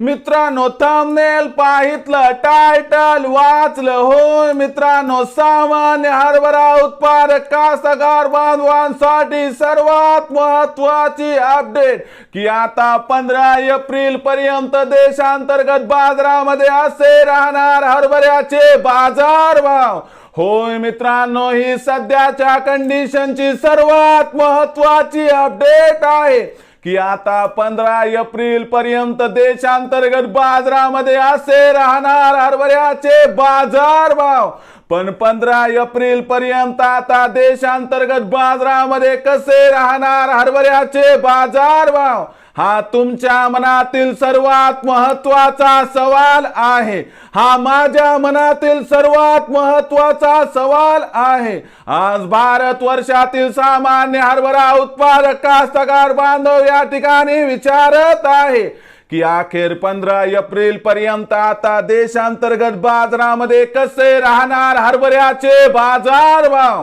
मित्रांनो thumbnail पाहितलं title वाचलं होय मित्रांनो सामान्य हरभरा उत्पादक कास्तकार बांधवांसाठी सर्वात महत्वाची अपडेट की आता पंधरा एप्रिल पर्यंत देशांतर्गत बाजारामध्ये असे राहणार हरभऱ्याचे बाजार भाव. होय मित्रांनो ही सध्याच्या कंडिशनची सर्वात महत्वाची अपडेट आहे. की आता पंधरा एप्रिल पर्यंत देशांतर्गत बाजारामध्ये असे राहणार हरभऱ्याचे बाजार भाव. पण पंधरा एप्रिल पर्यंत आता देशांतर्गत बाजारामध्ये कसे राहणार हरभऱ्याचे बाजार भाव? हा तुमच्या मनातील सर्वात महत्त्वाचा सवाल आहे. हा माझ्या मनातील सर्वात महत्त्वाचा सवाल आहे. आज भारत वर्षातील सामान्य हरभरा उत्पादक कास्तकार बांधव या ठिकाणी विचारत आहे की अखेर पंधरा एप्रिल पर्यंत आता देशांतर्गत बाजारामध्ये कसे राहणार हरभऱ्याचे बाजार भाव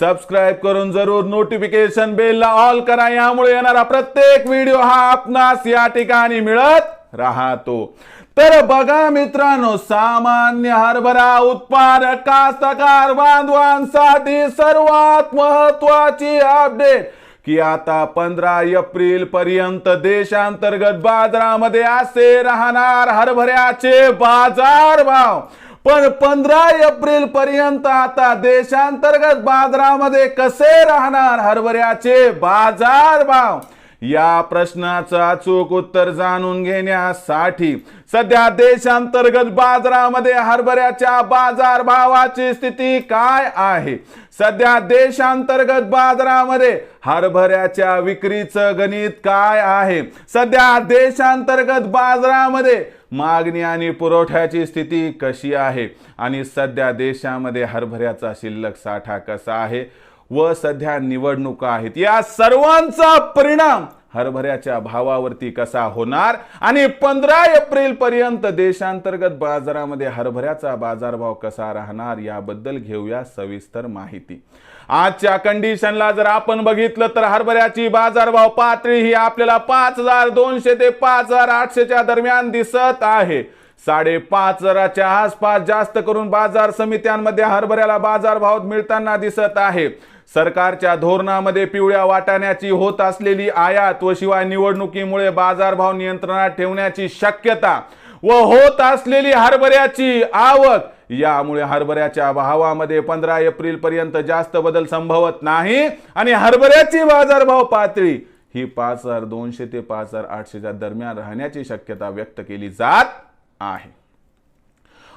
सबस्क्राईब करून जरूर नोटिफिकेशन बेलला ऑल करा. यामुळे येणारा प्रत्येक व्हिडिओ हा आपणास या ठिकाणी मिळत राहतो. तर बघा मित्रांनो सामान्य हरभरा उत्पादक कास्तकार बांधवांसाठी सर्वात महत्वाची अपडेट की आता पंधरा एप्रिल पर्यंत देशांतर्गत बाजारामध्ये असे राहणार हरभऱ्याचे बाजार भाव पण पंधरा एप्रिल पर्यंत आता देशांतर्गत बाजारामध्ये कसे राहणार हरभऱ्याचे बाजार भाव? या प्रश्नाचं अचूक उत्तर जाणून घेण्यासाठी सध्या देशांतर्गत बाजारामध्ये हरभऱ्याच्या बाजार भावाची स्थिती काय आहे? सध्या देशांतर्गत बाजारामध्ये हरभऱ्याच्या विक्रीचं गणित काय आहे? सध्या देशांतर्गत बाजारामध्ये मागणी आणि पुरवठ्याची स्थिती कशी आहे? आणि सध्या देशामध्ये हरभऱ्याचा शिल्लक साठा कसा आहे? व सध्या निवडणुका आहेत. या सर्वांचा परिणाम हरभऱ्याच्या भावावरती कसा होणार? आणि पंधरा एप्रिल पर्यंत देशांतर्गत बाजारामध्ये हरभऱ्याचा बाजारभाव कसा राहणार याबद्दल घेऊया सविस्तर माहिती. आजच्या कंडिशनला जर आपण बघितलं तर हरभऱ्याची बाजारभाव पातळी ही आपल्याला पाच हजार दोनशे ते पाच हजार आठशेच्या दरम्यान दिसत आहे. साडेपाच हजाराच्या आसपास जास्त करून बाजार समित्यांमध्ये हरभऱ्याला बाजारभाव मिळताना दिसत आहे. सरकारच्या धोरणामध्ये पिवळ्या वाटाण्याची होत असलेली आयात व शिवाय निवडणुकीमुळे बाजारभाव नियंत्रणात ठेवण्याची शक्यता व होत असलेली हरभऱ्याची आवक यामुळे हरभऱ्याच्या भावामध्ये पंधरा एप्रिल पर्यंत जास्त बदल संभवत नाही आणि हरभऱ्याची बाजारभाव पातळी ही पाच हजार दोनशे ते पाच हजार आठशेच्या दरम्यान राहण्याची शक्यता व्यक्त केली जात आहे.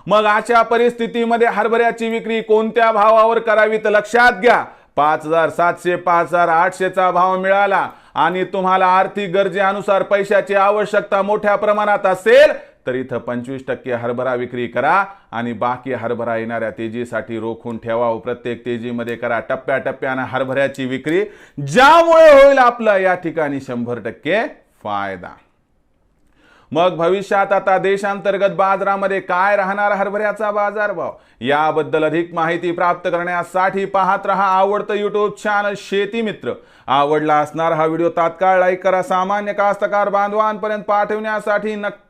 मग अशा परिस्थितीमध्ये हरभऱ्याची विक्री कोणत्या भावावर करावी तर लक्षात घ्या. पाच हजार सातशे पाच हजार आठशेचा भाव मिळाला आणि तुम्हाला आर्थिक गरजेनुसार पैशाची आवश्यकता मोठ्या प्रमाणात असेल तर इथं पंचवीस टक्के हरभरा विक्री करा आणि बाकी हरभरा येणाऱ्या तेजीसाठी रोखून ठेवा हो. प्रत्येक तेजीमध्ये करा टप्प्याटप्प्यानं हरभऱ्याची विक्री ज्यामुळे होईल आपलं या ठिकाणी शंभर टक्के फायदा. मग भविष्यात आता देशांतर्गत बाजारामध्ये काय राहणार हरभऱ्याचा बाजारभाव? याबद्दल अधिक माहिती प्राप्त करण्यासाठी पाहत रहा आवडतं युट्यूब चॅनल शेती मित्र. आवडला असणार हा व्हिडिओ तात्काळ लाईक करा. सामान्य कास्तकार बांधवांपर्यंत पाठवण्यासाठी